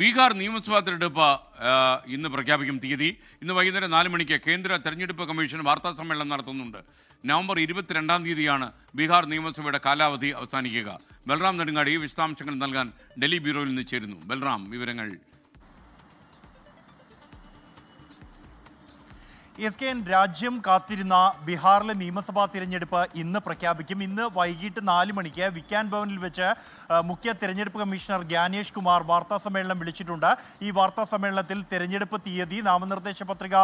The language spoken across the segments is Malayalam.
ബീഹാർ നിയമസഭാ തെരഞ്ഞെടുപ്പ് ഇന്ന് പ്രഖ്യാപിക്കും തീയതി. ഇന്ന് വൈകുന്നേരം നാല് മണിക്ക് കേന്ദ്ര തെരഞ്ഞെടുപ്പ് കമ്മീഷൻ വാർത്താ സമ്മേളനം നടത്തുന്നുണ്ട്. നവംബർ ഇരുപത്തിരണ്ടാം തീയതിയാണ് ബീഹാർ നിയമസഭയുടെ കാലാവധി അവസാനിക്കുക. ബൽറാം നെടുങ്ങാടി വിശദാംശങ്ങൾ നൽകാൻ ഡൽഹി ബ്യൂറോയിൽ നിന്ന് ചേരുന്നു. ബൽറാം വിവരങ്ങൾ. എസ് കെ എൻ രാജ്യം കാത്തിരുന്ന ബീഹാറിലെ നിയമസഭാ തിരഞ്ഞെടുപ്പ് ഇന്ന് പ്രഖ്യാപിക്കും. ഇന്ന് വൈകിട്ട് നാല് മണിക്ക് വിക്കാൻ ഭവനിൽ വെച്ച് മുഖ്യ തിരഞ്ഞെടുപ്പ് കമ്മീഷണർ ജ്ഞാനേഷ് കുമാർ വാർത്താ സമ്മേളനം വിളിച്ചിട്ടുണ്ട്. ഈ വാർത്താ സമ്മേളനത്തിൽ തിരഞ്ഞെടുപ്പ് തീയതി നാമനിർദ്ദേശ പത്രിക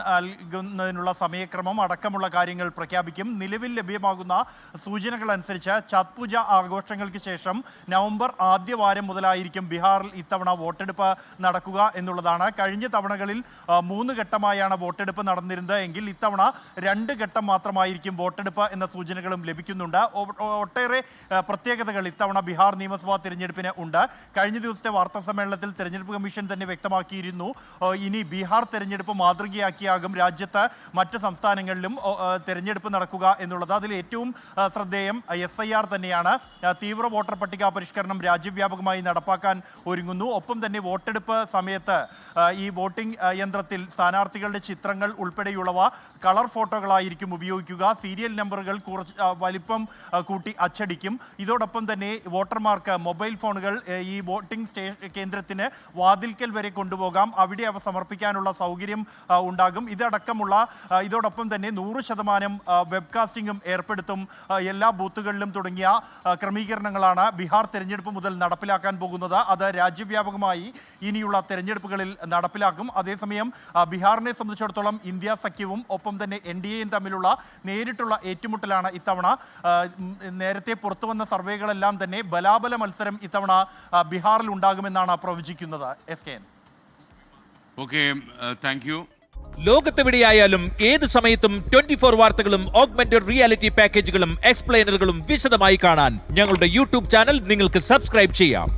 നൽകുന്നതിനുള്ള സമയക്രമം അടക്കമുള്ള കാര്യങ്ങൾ പ്രഖ്യാപിക്കും. നിലവിൽ ലഭ്യമാകുന്ന സൂചനകൾ അനുസരിച്ച് ഛത് പൂജ ആഘോഷങ്ങൾക്ക് ശേഷം നവംബർ ആദ്യവാരം മുതലായിരിക്കും ബീഹാറിൽ ഇത്തവണ വോട്ടെടുപ്പ് നടക്കുക എന്നുള്ളതാണ്. കഴിഞ്ഞ തവണകളിൽ മൂന്ന് ഘട്ടമായാണ് വോട്ടെടുപ്പ് നടന്നിരുന്നത് എങ്കിൽ ഇത്തവണ രണ്ട് ഘട്ടം മാത്രമായിരിക്കും വോട്ടെടുപ്പ് എന്ന സൂചനകളും ലഭിക്കുന്നുണ്ട്. ഒട്ടേറെ പ്രത്യേകതകൾ ഇത്തവണ ബീഹാർ നിയമസഭാ തിരഞ്ഞെടുപ്പിന് ഉണ്ട്. കഴിഞ്ഞ ദിവസത്തെ വാർത്താ സമ്മേളനത്തിൽ തെരഞ്ഞെടുപ്പ് കമ്മീഷൻ തന്നെ വ്യക്തമാക്കിയിരുന്നു. ഇനി ബീഹാർ തെരഞ്ഞെടുപ്പ് മാതൃകയാക്കിയാകും രാജ്യത്ത് മറ്റ് സംസ്ഥാനങ്ങളിലും തിരഞ്ഞെടുപ്പ് നടക്കുക എന്നുള്ളത്. അതിൽ ഏറ്റവും ശ്രദ്ധേയം എസ് ഐ ആർ തന്നെയാണ്. തീവ്ര വോട്ടർ പട്ടിക പരിഷ്കരണം രാജ്യവ്യാപകമായി നടപ്പാക്കാൻ ഒരുങ്ങുന്നു. ഒപ്പം തന്നെ വോട്ടെടുപ്പ് സമയത്ത് ഈ വോട്ടിംഗ് യന്ത്രത്തിൽ സ്ഥാനാർത്ഥികളുടെ ചിത്രങ്ങൾ ഉൾപ്പെടെയുള്ളവ കളർ ഫോട്ടോകളായിരിക്കും ഉപയോഗിക്കുക. സീരിയൽ നമ്പറുകൾ കുറച്ച് വലിപ്പം കൂട്ടി അച്ചടിക്കും. ഇതോടൊപ്പം തന്നെ വോട്ടർമാർക്ക് മൊബൈൽ ഫോണുകൾ ഈ വോട്ടിംഗ് സ്റ്റേ കേന്ദ്രത്തിന് വാതിൽക്കൽ വരെ കൊണ്ടുപോകാം. അവിടെ അവ സമർപ്പിക്കാനുള്ള സൗകര്യം ഉണ്ടാകും. ഇതടക്കമുള്ള ഇതോടൊപ്പം തന്നെ നൂറ് ശതമാനം വെബ്കാസ്റ്റിംഗും ഏർപ്പെടുത്തും. എല്ലാ ബൂത്തുകളിലും തുടങ്ങിയ ക്രമീകരണങ്ങളാണ് ബീഹാർ തെരഞ്ഞെടുപ്പ് മുതൽ നടപ്പിലാക്കാൻ പോകുന്നത്. അത് രാജ്യവ്യാപകമായി ഇനിയുള്ള തെരഞ്ഞെടുപ്പുകളിൽ നടപ്പിലാക്കും. അതേസമയം ബീഹാറിനെ സംബന്ധിച്ചിടത്തോളം ഇന്ത്യ സഖ്യവും ഒപ്പം തന്നെ എൻ ഡി എയും തമ്മിലുള്ള നേരിട്ടുള്ള ഏറ്റുമുട്ടലാണ് ഇത്തവണ. നേരത്തെ പുറത്തു വന്ന സർവേകളെല്ലാം തന്നെ ബലാബല മത്സരം ഇത്തവണ ബീഹാറിൽ ഉണ്ടാകുമെന്നാണ് പ്രവചിക്കുന്നത്. S K N. Okay thank you. ലോകത്തെവിടെയായാലും ഏത് സമയത്തും ട്വന്റി ഫോർ വാർത്തകളും ഓഗ്മെന്റഡ് റിയാലിറ്റി പാക്കേജുകളും എക്സ്പ്ലെയിനറുകളും വിശദമായി കാണാൻ ഞങ്ങളുടെ യൂട്യൂബ് ചാനൽ നിങ്ങൾക്ക് സബ്സ്ക്രൈബ് ചെയ്യാം.